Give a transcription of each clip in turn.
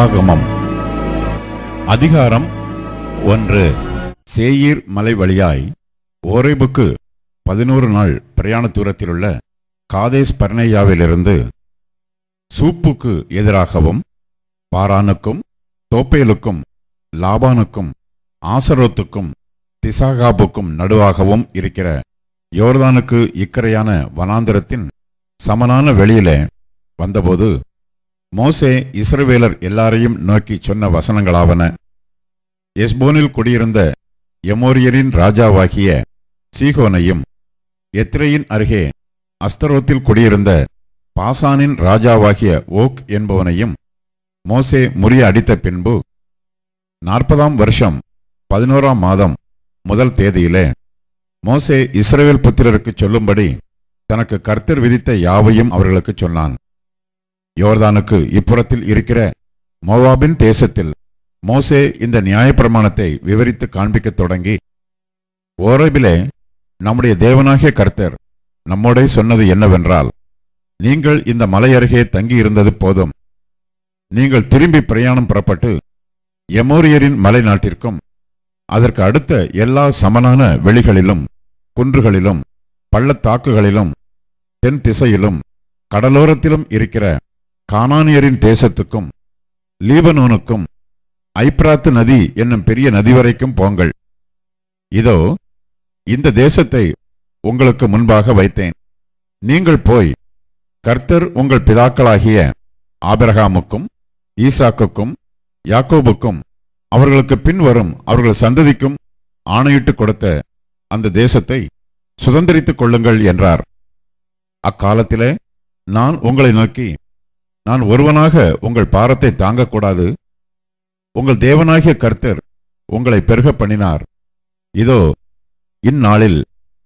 உபாகமம். அதிகாரம் ஒன்று. சேயீர் மலை வழியாய் ஓரேபுக்கு பதினோரு நாள் பிரயாண தூரத்திலுள்ள காதேஸ் பர்னையாவிலிருந்து சூப்புக்கு எதிராகவும் பாரானுக்கும் தோப்பேலுக்கும் லாபானுக்கும் ஆசரோத்துக்கும் திசாகாபுக்கும் நடுவாகவும் இருக்கிற யோர்தானுக்கு இக்கரையான வனாந்திரத்தின் சமனான வெளியிலே வந்தபோது மோசே இஸ்ரவேலர் எல்லாரையும் நோக்கி சொன்ன வசனங்களாவன. எஸ்போனில் குடியிருந்த எமோரியரின் ராஜாவாகிய சீகோனையும் எத்ரேயின் அருகே அஸ்தரோத்தில் குடியிருந்த பாசானின் ராஜாவாகிய ஓக் என்பவனையும் மோசே முறிய அடித்த பின்பு நாற்பதாம் வருஷம் பதினோராம் மாதம் முதல் தேதியிலே மோசே இஸ்ரவேல் புத்திரருக்கு சொல்லும்படி தனக்கு கர்த்தர் விதித்த யாவையும் அவர்களுக்கு சொன்னான். யோர்தானுக்கு இப்புறத்தில் இருக்கிற மோவாபின் தேசத்தில் மோசே இந்த நியாயப்பிரமாணத்தை விவரித்து காண்பிக்கத் தொடங்கி ஓரபிலே நம்முடைய தேவனாகிய கர்த்தர் நம்மோடே சொன்னது என்னவென்றால் நீங்கள் இந்த மலை அருகே தங்கியிருந்தது போதும். நீங்கள் திரும்பி பிரயாணம் புறப்பட்டு எமோரியரின் மலை நாட்டிற்கும் அதற்கு அடுத்த எல்லா சமனான வெளிகளிலும் குன்றுகளிலும் பள்ளத்தாக்குகளிலும் தென் திசையிலும் கடலோரத்திலும் இருக்கிற கானானியரின் தேசத்துக்கும் லீபனோனுக்கும் ஐப்ராத்து நதி என்னும் பெரிய நதி வரைக்கும் போங்கள். இதோ இந்த தேசத்தை உங்களுக்கு முன்பாக வைத்தேன். நீங்கள் போய் கர்த்தர் உங்கள் பிதாக்களாகிய ஆபிரகாமுக்கும் ஈசாக்குக்கும் யாக்கோபுக்கும் அவர்களுக்கு பின்வரும் அவர்கள் சந்ததிக்கும் ஆணையிட்டு கொடுத்த அந்த தேசத்தை சுதந்திரித்துக் கொள்ளுங்கள் என்றார். அக்காலத்திலே நான் உங்களை நோக்கி நான் ஒருவனாக உங்கள் பாரத்தை தாங்கக்கூடாது. உங்கள் தேவனாகிய கர்த்தர் உங்களை பெருக பண்ணினார். இதோ இந்நாளில்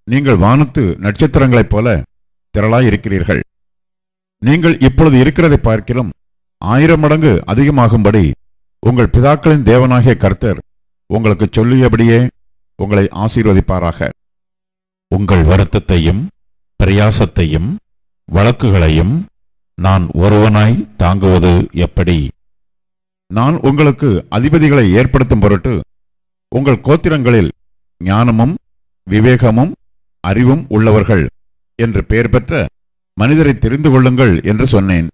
நீங்கள் வானத்து நட்சத்திரங்களைப் போல திரளாயிருக்கிறீர்கள். நீங்கள் இப்பொழுது இருக்கிறதை பார்க்கிலும் ஆயிரம் மடங்கு அதிகமாகும்படி உங்கள் பிதாக்களின் தேவனாகிய கர்த்தர் உங்களுக்கு சொல்லியபடியே உங்களை ஆசீர்வதிப்பாராக. உங்கள் வருத்தத்தையும் பிரயாசத்தையும் வழக்குகளையும் நான் ஒருவனாய் தாங்குவது எப்படி? நான் உங்களுக்கு அதிபதிகளை ஏற்படுத்தும் பொருட்டு உங்கள் கோத்திரங்களில் ஞானமும் விவேகமும் அறிவும் உள்ளவர்கள் என்று பெயர் பெற்ற மனிதரை தெரிந்து கொள்ளுங்கள் என்று சொன்னேன்.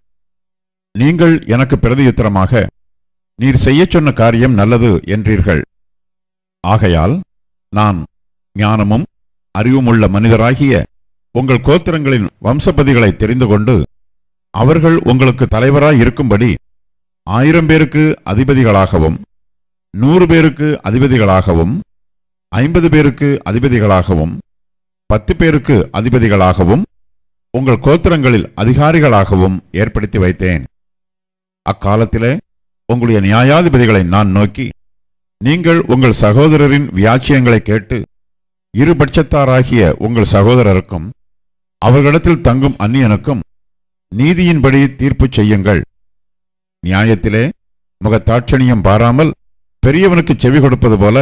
நீங்கள் எனக்கு பிரதியுத்தரமாக நீர் செய்யச் சொன்ன காரியம் நல்லது என்றீர்கள். ஆகையால் நான் ஞானமும் அறிவுமுள்ள மனிதராகிய உங்கள் கோத்திரங்களின் வம்சபதிகளை தெரிந்து கொண்டு அவர்கள் உங்களுக்கு தலைவராய் இருக்கும்படி ஆயிரம் பேருக்கு அதிபதிகளாகவும் நூறு பேருக்கு அதிபதிகளாகவும் ஐம்பது பேருக்கு அதிபதிகளாகவும் பத்து பேருக்கு அதிபதிகளாகவும் உங்கள் கோத்திரங்களில் அதிகாரிகளாகவும் ஏற்படுத்தி வைத்தேன். அக்காலத்திலே உங்களுடைய நியாயாதிபதிகளை நான் நோக்கி நீங்கள் உங்கள் சகோதரரின் வியாச்சியங்களை கேட்டு இருபட்சத்தாராகிய உங்கள் சகோதரருக்கும் அவர்களிடத்தில் தங்கும் அந்நியனுக்கும் நீதியின்படி தீர்ப்பு செய்யுங்கள். நியாயத்திலே முகத்தாட்சணியம் பாராமல் பெரியவனுக்கு செவி கொடுப்பது போல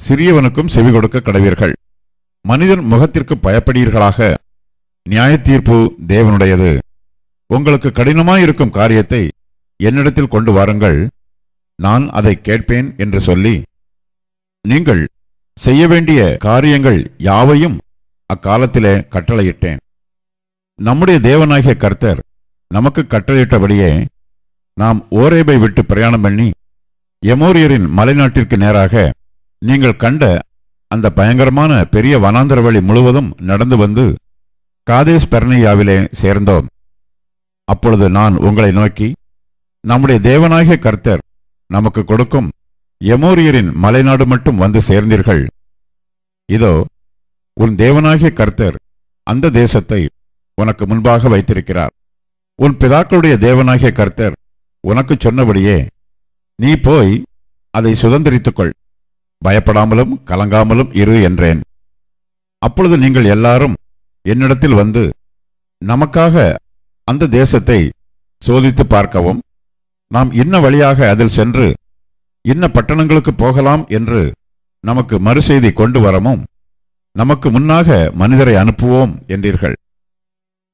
சிறியவனுக்கும் செவி கொடுக்க கடவீர்கள். மனிதன் முகத்திற்கு பயப்படீர்களாக. நியாய தீர்ப்பு தேவனுடையது. உங்களுக்கு கடினமாயிருக்கும் காரியத்தை என்னிடத்தில் கொண்டு வாருங்கள். நான் அதை கேட்பேன் என்று சொல்லி நீங்கள் செய்ய வேண்டிய காரியங்கள் யாவையும் அக்காலத்திலே கட்டளையிட்டேன். நம்முடைய தேவனாகிய கர்த்தர் நமக்கு கட்டளையிட்டபடியே நாம் ஓரேபை விட்டு பிரயாணம் பண்ணி எமோரியரின் மலைநாட்டிற்கு நேராக நீங்கள் கண்ட அந்த பயங்கரமான பெரிய வனாந்தர வழி முழுவதும் நடந்து வந்து காதேஸ் பெர்னையாவிலே சேர்ந்தோம். அப்பொழுது நான் உங்களை நோக்கி நம்முடைய தேவனாகிய கர்த்தர் நமக்கு கொடுக்கும் எமோரியரின் மலைநாடு மட்டும் வந்து சேர்ந்தீர்கள். இதோ உன் தேவனாகிய கர்த்தர் அந்த தேசத்தை உனக்கு முன்பாக வைத்திருக்கிறார். உன் பிதாக்களுடைய தேவனாகிய கர்த்தர் உனக்கு சொன்னபடியே நீ போய் அதை சுதந்திரித்துக்கொள். பயப்படாமலும் கலங்காமலும் இரு என்றேன். அப்பொழுது நீங்கள் எல்லாரும் என்னிடத்தில் வந்து நமக்காக அந்த தேசத்தை சோதித்து பார்க்கவும் நாம் இன்ன வழியாக அதில் சென்று இன்ன பட்டணங்களுக்கு போகலாம் என்று நமக்கு மறுசெய்தி கொண்டு வரவும் நமக்கு முன்னாக மனிதரை அனுப்புவோம் என்றீர்கள்.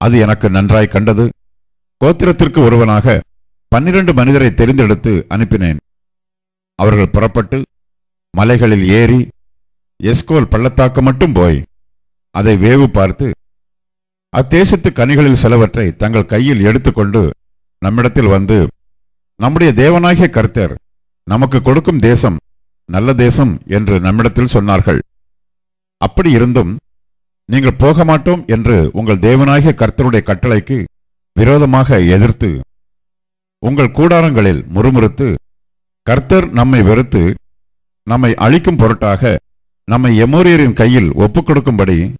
அது எனக்கு நன்றாய் கண்டது. கோத்திரத்திற்கு ஒருவனாக பன்னிரண்டு மனிதரை தெரிந்தெடுத்து அனுப்பினேன். அவர்கள் புறப்பட்டு மலைகளில் ஏறி எஸ்கோல் பள்ளத்தாக்கு மட்டும் போய் அதை வேவு பார்த்து அத்தேசத்து கனிகளில் சிலவற்றை தங்கள் கையில் எடுத்துக்கொண்டு நம்மிடத்தில் வந்து நம்முடைய தேவனாகிய கர்த்தர் நமக்கு கொடுக்கும் தேசம் நல்ல தேசம் என்று நம்மிடத்தில் சொன்னார்கள். அப்படி இருந்தும் நீங்கள் போக மாட்டோம் என்று உங்கள் தேவனாகிய கர்த்தருடைய கட்டளைக்கு விரோதமாக எதிர்த்து உங்கள் கூடாரங்களில் முறுமுறுத்து கர்த்தர் நம்மை வெறுத்து நம்மை அழிக்கும் பொருட்டாக நம்மை எமோரியரின் கையில் ஒப்புக் கொடுக்கும்படி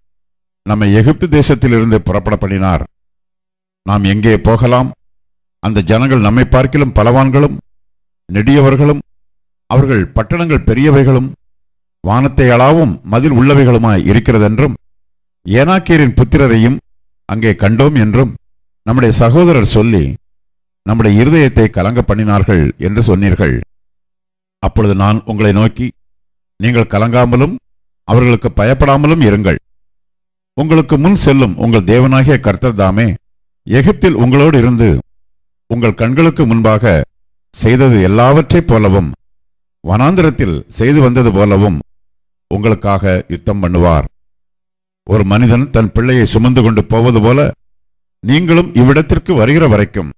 நம்மை எகிப்து தேசத்திலிருந்து புறப்பட பண்ணினார் நாம் எங்கே போகலாம்? அந்த ஜனங்கள் நம்மை பார்க்கிலும் பலவான்களும் நெடியவர்களும் அவர்கள் பட்டணங்கள் பெரியவைகளும் வானத்தை அளவும் மதில் உள்ளவைகளுமாய் இருக்கிறதென்றும் ஏனாக்கியரின் புத்திரரையும் அங்கே கண்டோம் என்றும் நம்முடைய சகோதரர் சொல்லி நம்முடைய இருதயத்தை கலங்க பண்ணினார்கள் என்று சொன்னீர்கள். அப்பொழுது நான் உங்களை நோக்கி நீங்கள் கலங்காமலும் அவர்களுக்கு பயப்படாமலும் இருங்கள். உங்களுக்கு முன் செல்லும் உங்கள் தேவனாகிய கர்த்தர் தாமே எகிப்தில் உங்களோடு இருந்து உங்கள் கண்களுக்கு முன்பாக செய்தது எல்லாவற்றைப் போலவும் வனாந்திரத்தில் செய்து வந்தது போலவும் உங்களுக்காக யுத்தம் பண்ணுவார். ஒரு மனிதன் தன் பிள்ளையை சுமந்து கொண்டு போவது போல நீங்களும் இவ்விடத்திற்கு வருகிற வரைக்கும்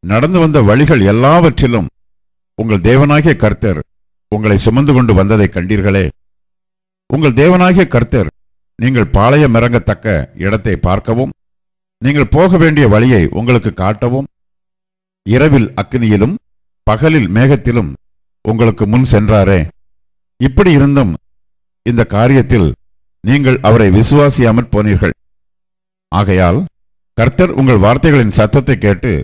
நடந்து வந்த வழிகள் எல்லாவற்றிலும் உங்கள் தேவனாகிய கர்த்தர் உங்களை சுமந்து கொண்டு வந்ததை கண்டீர்களே. உங்கள் தேவனாகிய கர்த்தர் நீங்கள் பாளையம் இறங்கத்தக்க இடத்தை பார்க்கவும் நீங்கள் போக வேண்டிய வழியை உங்களுக்கு காட்டவும் இரவில் அக்னியிலும் பகலில் மேகத்திலும் உங்களுக்கு முன் சென்றாரே. இப்படி இருந்தும் இந்த காரியத்தில் நீங்கள் அவரை விசுவாசியாமற் போனீர்கள் ஆகையால் கர்த்தர் உங்கள் வார்த்தைகளின் சத்தத்தை கேட்டு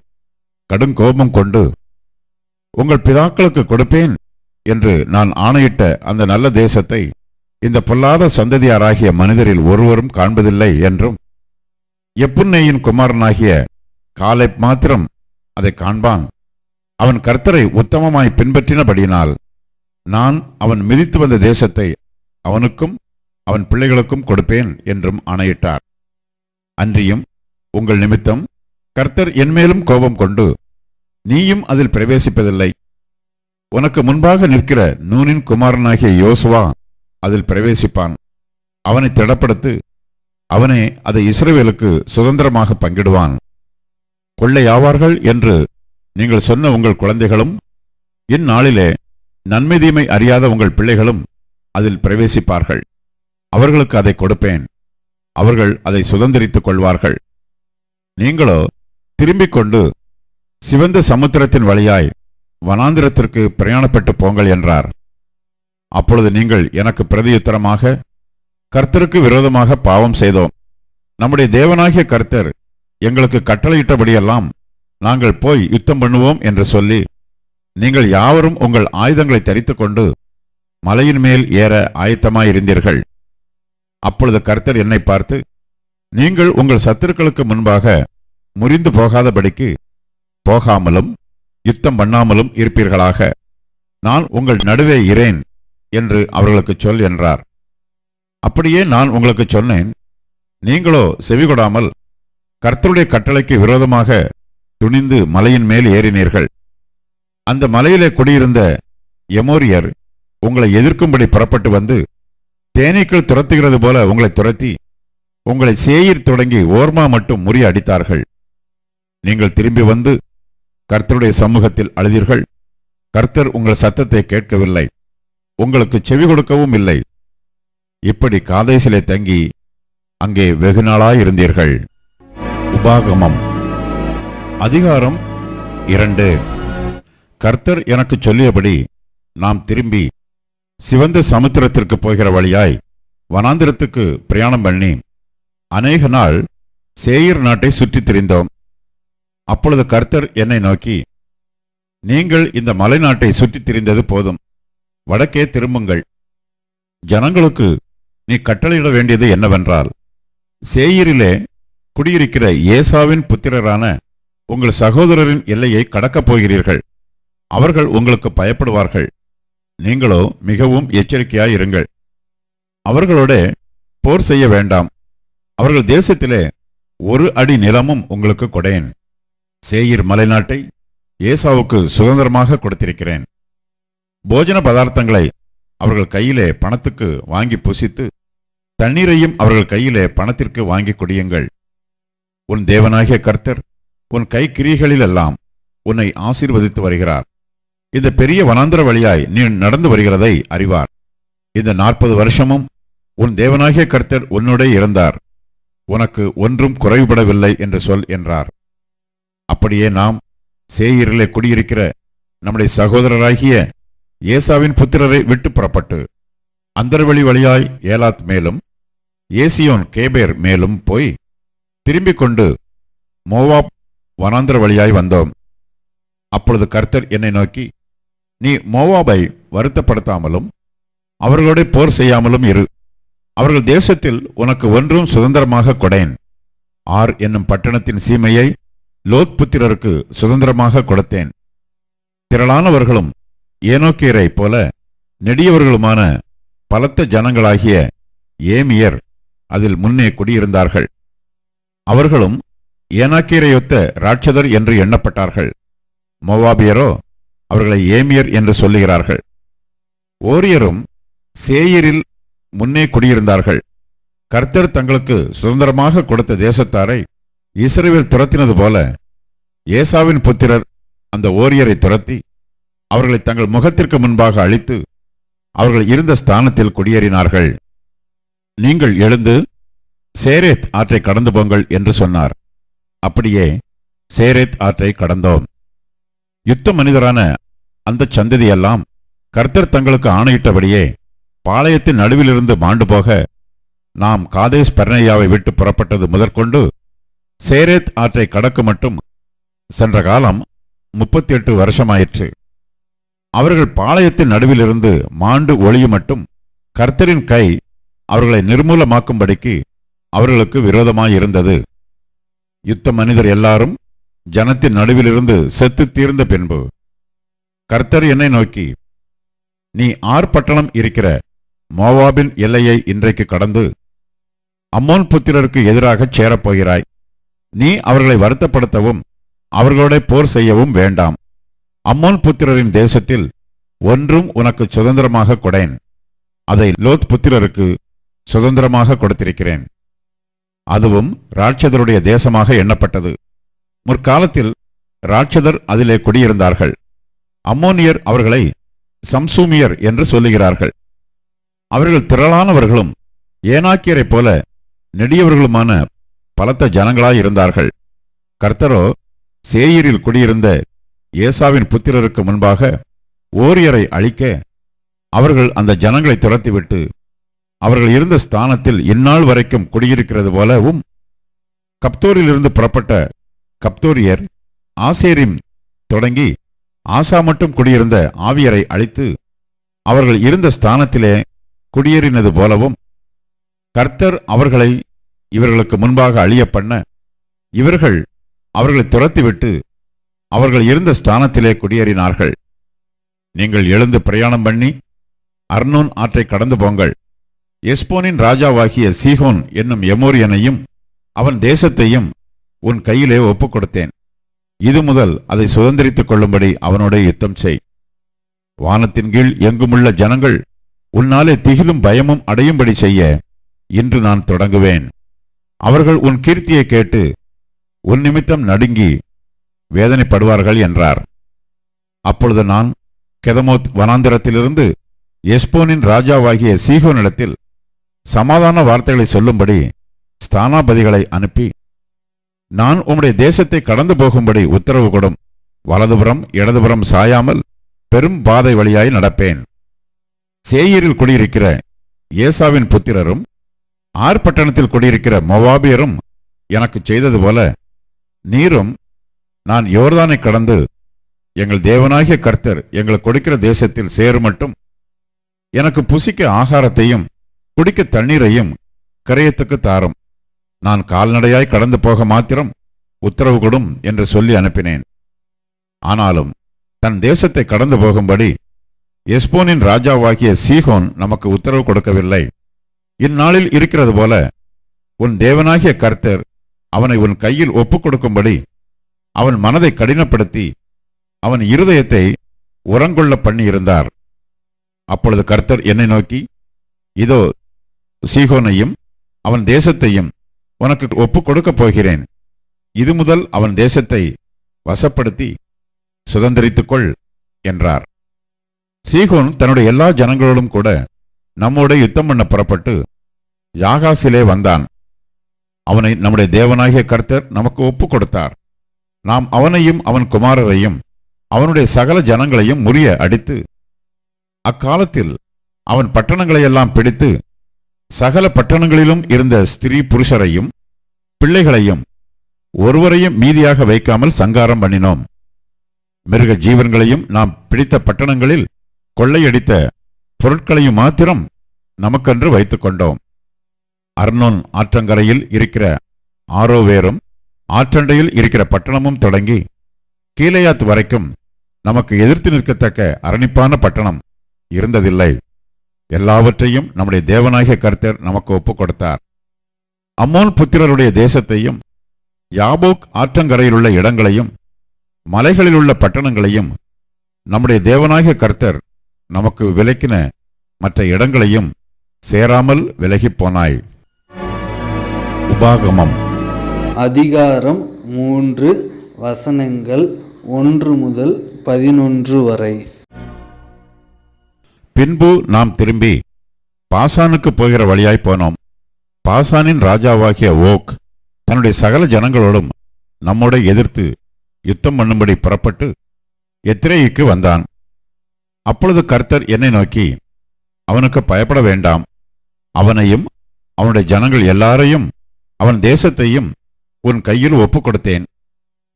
கடும் கோபம் கொண்டு உங்கள் பிதாக்களுக்கு கொடுப்பேன் என்று நான் ஆணையிட்ட அந்த நல்ல தேசத்தை இந்த பொல்லாத சந்ததியாராகிய மனிதரில் ஒருவரும் காண்பதில்லை என்றும் எப்புன்னேயின் குமாரனாகிய காலை மாத்திரம் அதை காண்பான். அவன் கர்த்தரை உத்தமமாய் பின்பற்றினபடியினால் நான் அவன் மிதித்து வந்த தேசத்தை அவனுக்கும் அவன் பிள்ளைகளுக்கும் கொடுப்பேன் என்றும் ஆணையிட்டார். அன்றியும் உங்கள் நிமித்தம் கர்த்தர் என்மேலும் கோபம் கொண்டு நீயும் அதில் பிரவேசிப்பதில்லை. உனக்கு முன்பாக நிற்கிற நூனின் குமாரனாகிய யோசுவா அதில் பிரவேசிப்பான். அவனை திடப்படுத்து அவனே அதை இஸ்ரவேலுக்கு சுதந்திரமாக பங்கிடுவான். கொள்ளையாவார்கள் என்று நீங்கள் சொன்ன உங்கள் குழந்தைகளும் இந்நாளிலே நன்மை தீமை அறியாத உங்கள் பிள்ளைகளும் அதில் பிரவேசிப்பார்கள். அவர்களுக்கு அதை கொடுப்பேன். அவர்கள் அதை சுதந்திரித்துக் கொள்வார்கள். நீங்களோ திரும்பிக் கொண்டு சிவந்த சமுத்திரத்தின் வழியாய் வனாந்திரத்திற்கு பிரயாணப்பட்டு போங்கள் என்றார். அப்பொழுது நீங்கள் எனக்கு பிரதியுத்தரமாக கர்த்தருக்கு விரோதமாக பாவம் செய்தோம். நம்முடைய தேவனாகிய கர்த்தர் எங்களுக்கு கட்டளையிட்டபடியெல்லாம் நாங்கள் போய் யுத்தம் பண்ணுவோம் என்று சொல்லி நீங்கள் யாவரும் உங்கள் ஆயுதங்களை தரித்துக் கொண்டு மலையின் மேல் ஏற ஆயத்தமாயிருந்தீர்கள். அப்பொழுது கர்த்தர் என்னை பார்த்து நீங்கள் உங்கள் சத்துருக்களுக்கு முன்பாக முறிந்து போகாதபடிக்கு போகாமலும் யுத்தம் பண்ணாமலும் இருப்பீர்களாக. நான் உங்கள் நடுவே இரேன் என்று அவர்களுக்கு சொல் என்றார். அப்படியே நான் உங்களுக்கு சொன்னேன். நீங்களோ செவிகொடாமல் கர்த்தருடைய கட்டளைக்கு விரோதமாக துணிந்து மலையின் மேல் ஏறினீர்கள். அந்த மலையிலே குடியிருந்த எமோரியர் உங்களை எதிர்க்கும்படி புறப்பட்டு வந்து தேனீக்கள் துரத்துகிறது போல உங்களை துரத்தி உங்களை சேயிர் தொடங்கி ஓர்மா மட்டும் முறிய அடித்தார்கள். நீங்கள் திரும்பி வந்து கர்த்தருடைய சமூகத்தில் அழுதீர்கள். கர்த்தர் உங்கள் சத்தத்தை கேட்கவில்லை. உங்களுக்கு செவி கொடுக்கவும் இல்லை. இப்படி காதேசிலே தங்கி அங்கே வெகு நாளாயிருந்தீர்கள் உபாகமம். அதிகாரம் இரண்டு. கர்த்தர் எனக்கு சொல்லியபடி நாம் திரும்பி சிவந்த சமுத்திரத்திற்கு போகிற வழியாய் வனாந்திரத்துக்கு பிரயாணம் பண்ணி அநேக நாள் சேயர் நாட்டை சுற்றித் திரிந்தோம். அப்பொழுது கர்த்தர் என்னை நோக்கி நீங்கள் இந்த மலை நாட்டை சுற்றித் திரிந்தது போதும். வடக்கே திரும்புங்கள். ஜனங்களுக்கு நீ கட்டளையிட வேண்டியது என்னவென்றால் சேயிரிலே குடியிருக்கிற ஏசாவின் புத்திரரான உங்கள் சகோதரரின் எல்லையை கடக்கப் போகிறீர்கள். அவர்கள் உங்களுக்கு பயப்படுவார்கள். நீங்களோ மிகவும் எச்சரிக்கையாயிருங்கள் அவர்களோட போர் செய்ய வேண்டாம். அவர்கள் தேசத்திலே ஒரு அடி நிலமும் உங்களுக்கு கொடேன் சேயிர் மலைநாட்டை ஏசாவுக்கு சுதந்திரமாக கொடுத்திருக்கிறேன். போஜன பதார்த்தங்களை அவர்கள் கையிலே பணத்துக்கு வாங்கி புசித்து தண்ணீரையும் அவர்கள் கையிலே பணத்திற்கு வாங்கி குடியுங்கள். உன் தேவனாகிய கர்த்தர் உன் கை உன்னை ஆசீர்வதித்து வருகிறார். இந்த பெரிய வனாந்திர வழியாய் நீ நடந்து வருகிறதை அறிவார். இந்த நாற்பது வருஷமும் உன் தேவனாகிய கர்த்தர் உன்னுடைய இருந்தார். உனக்கு ஒன்றும் குறைவுபடவில்லை என்று சொல் என்றார். அப்படியே நாம் சேயிரிலே குடியிருக்கிற நம்முடைய சகோதரராகிய ஏசாவின் புத்திரரை விட்டு புறப்பட்டு அந்தர்வழி வழியாய் ஏலாத் மேலும் ஏசியோன் கேபேர் மேலும் போய் திரும்பிக் கொண்டு மோவாப் வனாந்திர வழியாய் வந்தோம். அப்பொழுது கர்த்தர் என்னை நோக்கி நீ மோவாபை வருத்தப்படுத்தாமலும் அவர்களோட போர் செய்யாமலும் இரு. அவர்கள் தேசத்தில் உனக்கு ஒன்றும் சுதந்திரமாக கொடேன். ஆர் என்னும் பட்டணத்தின் சீமையை லோத் புத்திரருக்கு சுதந்திரமாக கொடுத்தேன். திரளானவர்களும் ஏனோக்கியரை போல நெடியவர்களுமான பலத்த ஜனங்களாகிய ஏமியர் அதில் முன்னே குடியிருந்தார்கள். அவர்களும் ஏனாக்கீரையொத்த ராட்சதர் என்று எண்ணப்பட்டார்கள். மோவாபியரோ அவர்களை ஏமியர் என்று சொல்லுகிறார்கள். ஓரியரும் சேயரில் முன்னே குடியிருந்தார்கள். கர்த்தர் தங்களுக்கு சுதந்திரமாக கொடுத்த தேசத்தாரை இஸ்ரேவில் துரத்தினது போல ஏசாவின் புத்திரர் அந்த ஓரியரை துரத்தி அவர்களை தங்கள் முகத்திற்கு முன்பாக அழித்து அவர்கள் இருந்த ஸ்தானத்தில் குடியேறினார்கள். நீங்கள் எழுந்து சேரேத் ஆற்றை கடந்து போங்கள் என்று சொன்னார். அப்படியே சேரேத் ஆற்றை கடந்தோம். யுத்த மனிதரான அந்த சந்ததியெல்லாம் கர்த்தர் தங்களுக்கு ஆணையிட்டபடியே பாளையத்தின் நடுவிலிருந்து மாண்டு போக நாம் காதேஸ் பர்ணையாவை விட்டு புறப்பட்டது முதற்கொண்டு சேரேத் ஆற்றை கடக்க மட்டும் சென்ற காலம் முப்பத்தி எட்டு வருஷமாயிற்று. அவர்கள் பாளையத்தின் நடுவிலிருந்து மாண்டு ஒளியும் மட்டும் கர்த்தரின் கை அவர்களை நிர்மூலமாக்கும்படிக்கு அவர்களுக்கு விரோதமாயிருந்தது. யுத்த மனிதர் எல்லாரும் ஜனத்தின் நடுவிலிருந்து செத்து தீர்ந்த பின்பு கர்த்தர் என்னை நோக்கி நீ ஆர் பட்டணம் இருக்கிற மோவாபின் எல்லையை இன்றைக்கு கடந்து அம்மோன் புத்திரருக்கு எதிராகச் சேரப்போகிறாய். நீ அவர்களை வருத்தப்படுத்தவும் அவர்களோட போர் செய்யவும் வேண்டாம். அம்மோன் புத்திரரின் தேசத்தில் ஒன்றும் உனக்கு சுதந்திரமாக கொடேன். அதை லோத் புத்திரருக்கு சுதந்திரமாக கொடுத்திருக்கிறேன். அதுவும் ராட்சதருடைய தேசமாக எண்ணப்பட்டது. முற்காலத்தில் ராட்சதர் அதிலே குடியிருந்தார்கள். அம்மோனியர் அவர்களை சம்சூமியர் என்று சொல்லுகிறார்கள். அவர்கள் திரளானவர்களும் ஏனாக்கியரைப் போல நெடியவர்களுமான பலத்த ஜனங்களாயிருந்தார்கள் கர்த்தரோ சேயீரில் குடியிருந்த ஏசாவின் புத்திரருக்கு முன்பாக ஓரியரை அழிக்க அவர்கள் அந்த ஜனங்களை துரத்திவிட்டு அவர்கள் இருந்த ஸ்தானத்தில் இந்நாள் வரைக்கும் குடியிருக்கிறது போலவும் கப்தோரிலிருந்து புறப்பட்ட கப்தோரியர் ஆசேரிம் தொடங்கி ஆசா மட்டும் குடியிருந்த ஆவியரை அழித்து அவர்கள் இருந்த ஸ்தானத்திலே குடியேறினது போலவும் கர்த்தர் அவர்களை இவர்களுக்கு முன்பாக அழிய பண்ண இவர்கள் அவர்களை துரத்திவிட்டு அவர்கள் இருந்த ஸ்தானத்திலே குடியேறினார்கள். நீங்கள் எழுந்து பிரயாணம் பண்ணி அர்னோன் ஆற்றை கடந்து போங்கள். எஸ்போனின் ராஜாவாகிய சீகோன் என்னும் எமோரியனையும் அவன் தேசத்தையும் உன் கையிலே ஒப்புக் கொடுத்தேன் இது முதல் அதை சுதந்திரித்துக் கொள்ளும்படி அவனோட யுத்தம் செய். வானத்தின் கீழ் எங்குமுள்ள ஜனங்கள் உன்னாலே திகிலும் பயமும் அடையும்படி செய்ய இன்று நான் தொடங்குவேன். அவர்கள் உன் கீர்த்தியை கேட்டு உன் நிமித்தம் நடுங்கி வேதனைப்படுவார்கள் என்றார். அப்பொழுது நான் கெதமோத் வனாந்திரத்திலிருந்து எஸ்போனின் ராஜாவாகிய சீகோனிடத்தில் சமாதான வார்த்தைகளை சொல்லும்படி ஸ்தானாபதிகளை அனுப்பி நான் உம்முடைய தேசத்தை கடந்து போகும்படி உத்தரவு கொடும். வலதுபுறம் இடதுபுறம் சாயாமல் பெரும் பாதை வழியாய் நடப்பேன். சேயீரில் குடியிருக்கிற ஏசாவின் புத்திரரும் ஆர்பட்டணத்தில் குடியிருக்கிற மொவாபியரும் எனக்கு செய்தது போல நீரும் நான் யோர்தானை கடந்து எங்கள் தேவனாகிய கர்த்தர் எங்களுக்கு கொடுக்கிற தேசத்தில் சேரும் மட்டும் எனக்கு புசிக்க ஆகாரத்தையும் குடிக்க தண்ணீரையும் கரையத்துக்கு தாரும். நான் கால்நடையாய் கடந்து போக மாத்திரம் உத்தரவு கொடும் என்று சொல்லி அனுப்பினேன். ஆனாலும் தன் தேசத்தை கடந்து போகும்படி எஸ்போனின் ராஜாவாகிய சீகோன் நமக்கு உத்தரவு கொடுக்கவில்லை. இந்நாளில் இருக்கிறது போல உன் தேவனாகிய கர்த்தர் அவனை உன் கையில் ஒப்புக் கொடுக்கும்படி அவன் மனதை கடினப்படுத்தி அவன் இருதயத்தை உரங்கொள்ள பண்ணியிருந்தார். அப்பொழுது கர்த்தர் என்னை நோக்கி இதோ சீகோனையும் அவன் தேசத்தையும் உனக்கு ஒப்புக் கொடுக்கப் போகிறேன். இது முதல் அவன் தேசத்தை வசப்படுத்தி சுதந்திரித்துக்கொள் என்றார். சீகோன் தன்னுடைய எல்லா ஜனங்களோடும் கூட நம்மோட யுத்தம் பண்ண புறப்பட்டு யாகாசிலே வந்தான். அவனை நம்முடைய தேவனாகிய கர்த்தர் நமக்கு ஒப்புக் கொடுத்தார் நாம் அவனையும் அவன் குமாரரையும் அவனுடைய சகல ஜனங்களையும் முறிய அடித்து அக்காலத்தில் அவன் பட்டணங்களையெல்லாம் பிடித்து சகல பட்டணங்களிலும் இருந்த ஸ்திரீ புருஷரையும் பிள்ளைகளையும் ஒருவரையும் மீதியாக வைக்காமல் சங்காரம் பண்ணினோம். மிருக ஜீவன்களையும் நாம் பிடித்த பட்டணங்களில் கொள்ளையடித்த பொருட்களையும் மாத்திரம் நமக்கென்று வைத்துக் கொண்டோம். அர்னோன் ஆற்றங்கரையில் இருக்கிற ஆரோவேரும் ஆற்றண்டையில் இருக்கிற பட்டணமும் தொடங்கி கீலேயாத் வரைக்கும் நமக்கு எதிர்த்து நிற்கத்தக்க அரணிப்பான பட்டணம் இருந்ததில்லை. எல்லாவற்றையும் நம்முடைய தேவனாகிய கர்த்தர் நமக்கு ஒப்புக் கொடுத்தார் அம்மோன் புத்திரருடைய தேசத்தையும் யாபோக் ஆற்றங்கரையிலுள்ள இடங்களையும் மலைகளில் உள்ள பட்டணங்களையும் நம்முடைய தேவனாகிய கர்த்தர் நமக்கு விலக்கின மற்ற இடங்களையும் சேராமல் விலகிப்போனாய் உபாகமம். அதிகாரம் மூன்று வசனங்கள் ஒன்று முதல் பதினொன்று வரை. பின்பு நாம் திரும்பி பாசானுக்கு போகிற வழியாய் போனோம். பாசானின் ராஜாவாகிய ஓக் தன்னுடைய சகல ஜனங்களோடும் நம்மோட எதிர்த்து யுத்தம் பண்ணும்படி புறப்பட்டு எத்திரேயுக்கு வந்தான். அப்பொழுது கர்த்தர் என்னை நோக்கி அவனுக்கு பயப்பட வேண்டாம். அவனையும் அவனுடைய ஜனங்கள் எல்லாரையும் அவன் தேசத்தையும் உன் கையில் ஒப்புக் கொடுத்தேன்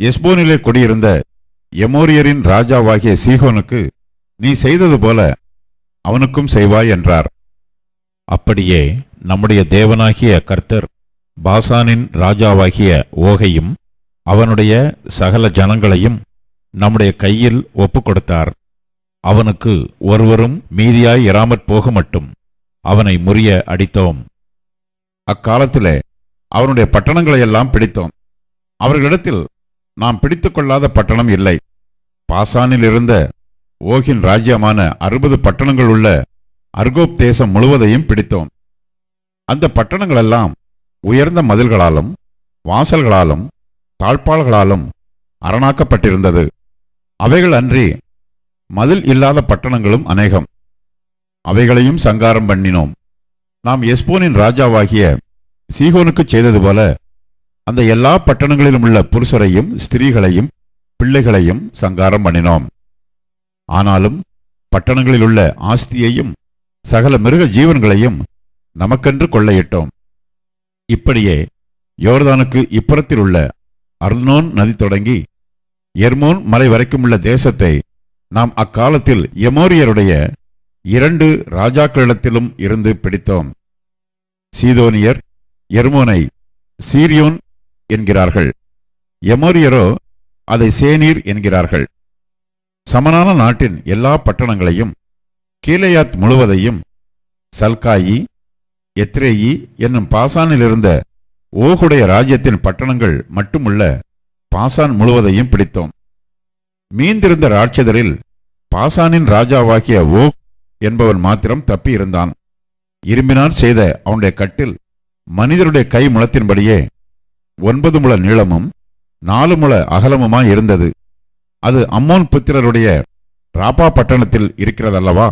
எஸ்போனிலே குடியிருந்த எமோரியரின் ராஜாவாகிய சீகோனுக்கு நீ செய்தது போல அவனுக்கும் செய்வாய் என்றார். அப்படியே நம்முடைய தேவனாகிய கர்த்தர் பாசானின் ராஜாவாகிய ஓகையும் அவனுடைய சகல ஜனங்களையும் நம்முடைய கையில் ஒப்புக் கொடுத்தார் அவனுக்கு ஒருவரும் மீதியாய் இராமற் போக மட்டும் அவனை முறிய அடித்தோம். அக்காலத்திலே அவனுடைய பட்டணங்களையெல்லாம் பிடித்தோம். அவர்களிடத்தில் நாம் பிடித்து கொள்ளாத பட்டணம் இல்லை. பாசானில் இருந்த ஓகின் ராஜ்யமான அறுபது பட்டணங்கள் உள்ள அர்கோப் தேசம் முழுவதையும் பிடித்தோம். அந்த பட்டணங்களெல்லாம் உயர்ந்த மதில்களாலும் வாசல்களாலும் தாழ்பால்களாலும் அரணாக்கப்பட்டிருந்தது. அவைகள் அன்றி மதில் இல்லாத பட்டணங்களும் அநேகம். அவைகளையும் சங்காரம் பண்ணினோம். நாம் எஸ்போனின் ராஜாவாகிய சீகோனுக்கு செய்தது போல அந்த எல்லா பட்டணங்களிலும் உள்ள புருஷரையும் ஸ்திரீகளையும் பிள்ளைகளையும் சங்காரம் பண்ணினோம். ஆனாலும் பட்டணங்களில் உள்ள ஆஸ்தியையும் சகல மிருக ஜீவன்களையும் நமக்கென்று கொள்ளையிட்டோம். இப்படியே யோர்தானுக்கு இப்புறத்தில் உள்ள அர்னோன் நதி தொடங்கி எர்மோன் மலை வரைக்கும் உள்ள தேசத்தை நாம் அக்காலத்தில் எமோரியருடைய இரண்டு ராஜாக்களிடத்திலும் இருந்து பிடித்தோம். சீதோனியர் எர்மோனை சீரியோன் என்கிறார்கள். எமோரியரோ அதை சேனீர் என்கிறார்கள். சமனான நாட்டின் எல்லா பட்டணங்களையும் கீழையாத் முழுவதையும் சல்காயி எத்ரேயி என்னும் பாசானில் இருந்த ஓகுடைய ராஜ்யத்தின் பட்டணங்கள் மட்டுமுள்ள பாசான் முழுவதையும் பிடித்தோம். மீந்திருந்த ராட்சதரில் பாசானின் ராஜாவாகிய ஓக் என்பவன் மாத்திரம் தப்பியிருந்தான். இரும்பினார் செய்த அவனுடைய கட்டில் மனிதருடைய கை முளத்தின்படியே ஒன்பது முழ நீளமும் நாலு முழ அகலமுமாய் இருந்தது. அது அம்மோன் புத்திரருடைய ராபா பட்டணத்தில் இருக்கிறதல்லவா?